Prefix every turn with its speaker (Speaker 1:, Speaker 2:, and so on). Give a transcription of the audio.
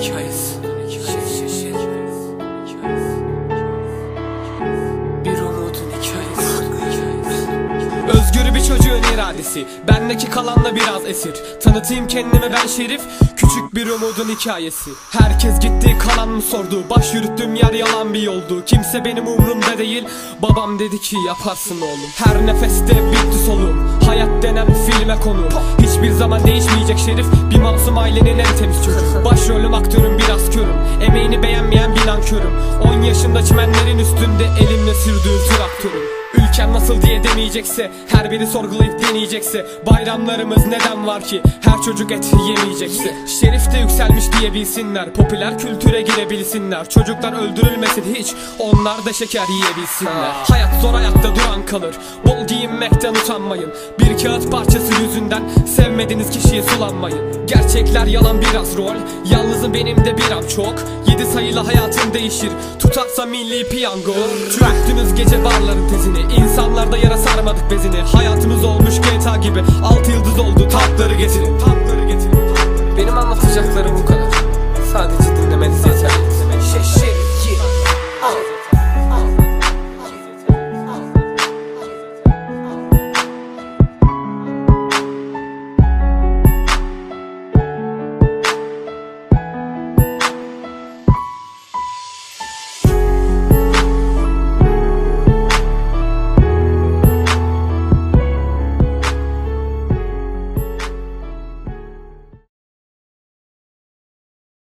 Speaker 1: hikayesi. Bir umudun hikayesi. Özgür bir çocuğun iradesi. Bendeki kalanla biraz esir. Tanıtayım kendimi ben Şerif. Küçük bir umudun hikayesi. Herkes gitti kalan mı sordu? Baş yürüttüğüm yer yalan bir yoldu. Kimse benim umurumda değil. Babam dedi ki yaparsın oğlum. Her nefeste bitti solum Hayat denen filme konu. Hiçbir zaman değişmeyecek Şerif. Bir masum ailenin en temiz çocuğu. Başrolüm aktörüm biraz körüm Emeğini beğenmeyen bir nankörüm. 10 yaşında çimenlerin üstünde Elimle sürdüğüm traktörüm Ülkem nasıl diye demeyecekse Her biri sorgulayıp deneyecekse Bayramlarımız neden var ki? Her çocuk et yemeyecekse. Şerif de yükselmiş diye bilsinler Popüler kültüre girebilsinler. Çocuklar öldürülmesin hiç Onlar da şeker yiyebilsinler. Hayat zor ayakta duran kalır Bol giyinmekten utanmayın. Bir kağıt parçası yüzünden Sevmediğiniz kişiye sulanmayın. Gerçekler yalan biraz rol Yalnızım benim de bir an çok. Yedi sayılı hayatım değişir Tutarsa milli piyango. Çürüttünüz gece barların tezini İnsanlarda yara sarmadık bezini. Hayatımız olmuş GTA gibi. 6